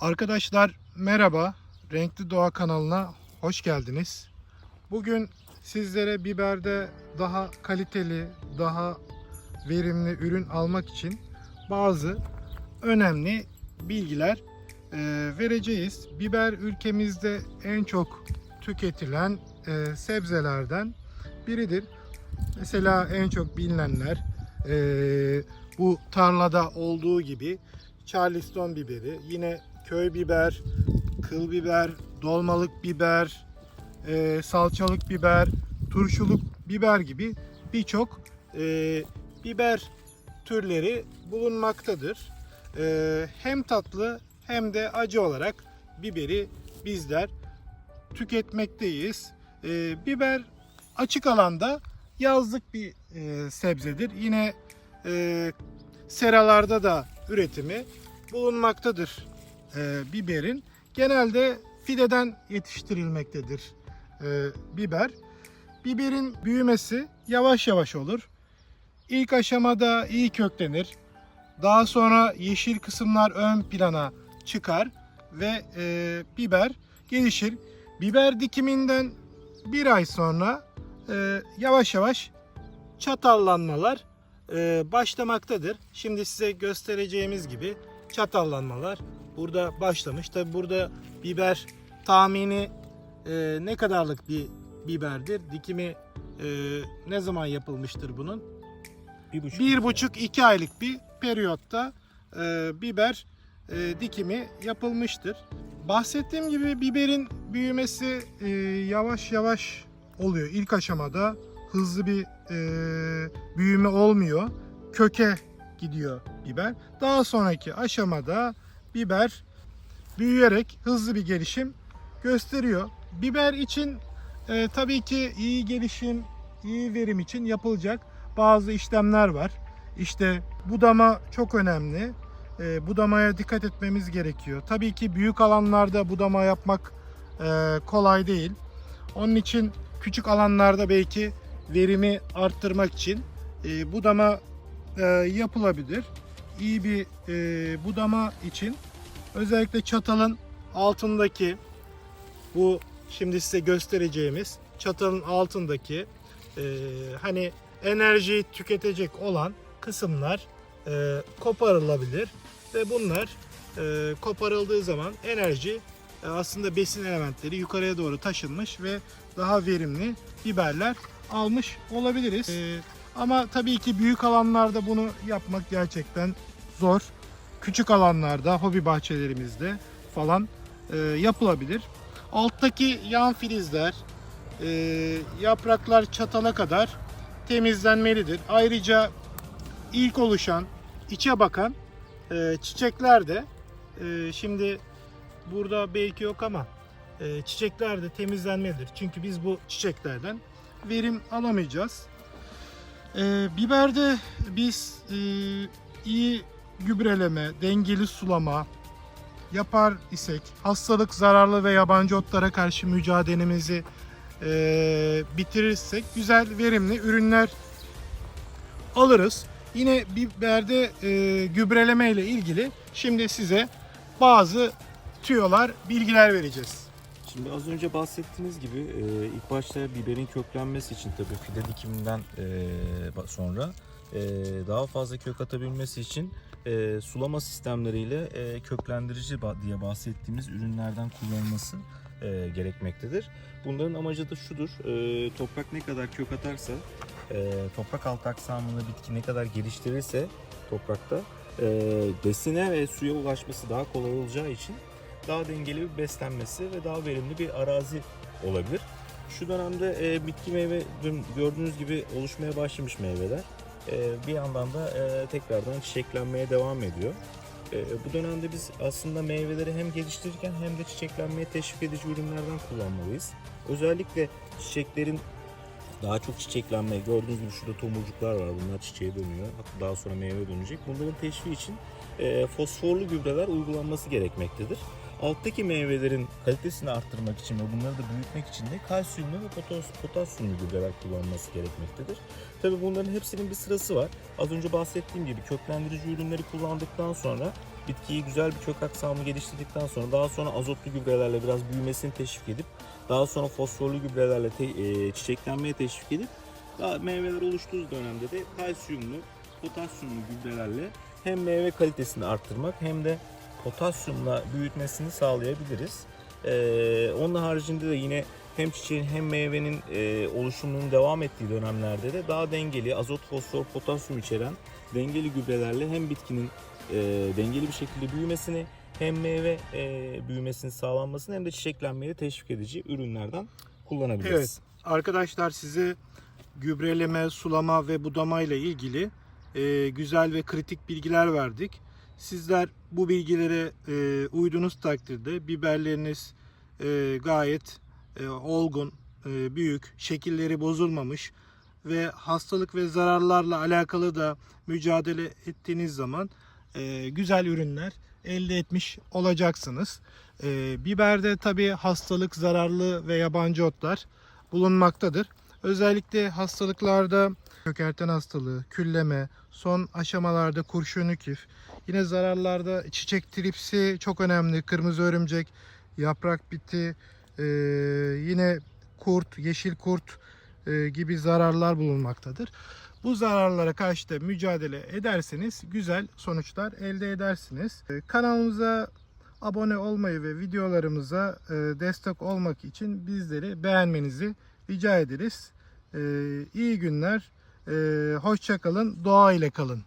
Arkadaşlar merhaba. Renkli Doğa kanalına hoş geldiniz. Bugün sizlere biberde daha kaliteli, daha verimli ürün almak için bazı önemli bilgiler e, vereceğiz. Biber ülkemizde en çok tüketilen e, sebzelerden biridir. Mesela en çok bilinenler e, bu tarlada olduğu gibi Charleston biberi, yine köy biber, kıl biber, dolmalık biber, e, salçalık biber, turşuluk biber gibi birçok e, biber türleri bulunmaktadır. E, hem tatlı hem de acı olarak biberi bizler tüketmekteyiz. E, biber açık alanda yazlık bir e, sebzedir. Yine e, seralarda da üretimi bulunmaktadır e, biberin. Genelde fideden yetiştirilmektedir e, biber. Biberin büyümesi yavaş yavaş olur. İlk aşamada iyi köklenir. Daha sonra yeşil kısımlar ön plana çıkar ve e, biber gelişir. Biber dikiminden bir ay sonra e, yavaş yavaş çatallanmalar e, başlamaktadır. Şimdi size göstereceğimiz gibi çatallanmalar burada başlamış. Tabi burada biber tahmini e, ne kadarlık bir biberdir? Dikimi e, ne zaman yapılmıştır bunun? Bir buçuk. Bir buçuk iki aylık bir periyotta e, biber e, dikimi yapılmıştır. Bahsettiğim gibi biberin büyümesi e, yavaş yavaş oluyor. İlk aşamada hızlı bir e, büyüme olmuyor. Köke gidiyor biber. Daha sonraki aşamada biber büyüyerek hızlı bir gelişim gösteriyor. Biber için e, tabii ki iyi gelişim, iyi verim için yapılacak bazı işlemler var. İşte budama çok önemli. E, budamaya dikkat etmemiz gerekiyor. Tabii ki büyük alanlarda budama yapmak e, kolay değil. Onun için küçük alanlarda belki verimi arttırmak için e, budama e, yapılabilir. İyi bir e, budama için özellikle çatalın altındaki bu şimdi size göstereceğimiz çatalın altındaki e, hani enerjiyi tüketecek olan kısımlar e, koparılabilir ve bunlar e, koparıldığı zaman enerji e, aslında besin elementleri yukarıya doğru taşınmış ve daha verimli biberler almış olabiliriz. E, ama tabii ki büyük alanlarda bunu yapmak gerçekten zor. Küçük alanlarda, hobi bahçelerimizde falan e, yapılabilir. Alttaki yan filizler, e, yapraklar çatala kadar temizlenmelidir. Ayrıca ilk oluşan, içe bakan e, çiçekler de e, şimdi burada belki yok ama e, çiçekler de temizlenmelidir. Çünkü biz bu çiçeklerden verim alamayacağız. E, biberde biz e, iyi gübreleme, dengeli sulama yapar isek hastalık, zararlı ve yabancı otlara karşı mücadelemizi e, bitirirsek güzel, verimli ürünler alırız. Yine biberde e, gübreleme ile ilgili şimdi size bazı tüyolar, bilgiler vereceğiz. Şimdi az önce bahsettiğiniz gibi e, ilk başta biberin köklenmesi için tabii fide dikiminden e, sonra e, daha fazla kök atabilmesi için e, sulama sistemleriyle e, köklendirici diye bahsettiğimiz ürünlerden kullanılması e, gerekmektedir. Bunların amacı da şudur. e, toprak ne kadar kök atarsa, e, toprak altı aksamını bitki ne kadar geliştirirse toprakta e, besine ve suya ulaşması daha kolay olacağı için daha dengeli bir beslenmesi ve daha verimli bir arazi olabilir. Şu dönemde e, bitki meyve gördüğünüz gibi oluşmaya başlamış meyveler. E, bir yandan da e, tekrardan çiçeklenmeye devam ediyor. E, bu dönemde biz aslında meyveleri hem geliştirirken hem de çiçeklenmeye teşvik edici ürünlerden kullanmalıyız. Özellikle çiçeklerin daha çok çiçeklenmeye gördüğünüz gibi şurada tomurcuklar var. Bunlar çiçeğe dönüyor. Daha sonra meyve dönecek. Bunların teşviği için e, fosforlu gübreler uygulanması gerekmektedir. Alttaki meyvelerin kalitesini arttırmak için ve bunları da büyütmek için de kalsiyumlu ve potas, potasyumlu gübreler kullanılması gerekmektedir. Tabii bunların hepsinin bir sırası var. Az önce bahsettiğim gibi köklendirici ürünleri kullandıktan sonra bitkiyi güzel bir kök aksamı geliştirdikten sonra daha sonra azotlu gübrelerle biraz büyümesini teşvik edip daha sonra fosforlu gübrelerle te- e, çiçeklenmeye teşvik edip daha meyveler oluştuğu dönemde de kalsiyumlu, potasyumlu gübrelerle hem meyve kalitesini arttırmak hem de potasyumla büyütmesini sağlayabiliriz. Ee, onun haricinde de yine hem çiçeğin hem meyvenin e, oluşumunun devam ettiği dönemlerde de daha dengeli azot, fosfor, potasyum içeren dengeli gübrelerle hem bitkinin e, dengeli bir şekilde büyümesini hem meyve e, büyümesini sağlanmasını hem de çiçeklenmeyi teşvik edici ürünlerden kullanabiliriz. Evet. Arkadaşlar size gübreleme, sulama ve budama ile ilgili e, güzel ve kritik bilgiler verdik. Sizler bu bilgilere e, uydunuz takdirde biberleriniz e, gayet e, olgun, e, büyük, şekilleri bozulmamış ve hastalık ve zararlarla alakalı da mücadele ettiğiniz zaman e, güzel ürünler elde etmiş olacaksınız. E, biberde tabi hastalık, zararlı ve yabancı otlar bulunmaktadır. Özellikle hastalıklarda kökerten hastalığı, külleme, son aşamalarda kurşunu kif, yine zararlarda çiçek tripsi çok önemli, kırmızı örümcek, yaprak biti, e, yine kurt, yeşil kurt e, gibi zararlar bulunmaktadır. Bu zararlara karşı da mücadele ederseniz güzel sonuçlar elde edersiniz. E, Kanalımıza abone olmayı ve videolarımıza e, destek olmak için bizleri beğenmenizi rica ederiz. E, İyi günler, e, hoşça doğa ile kalın.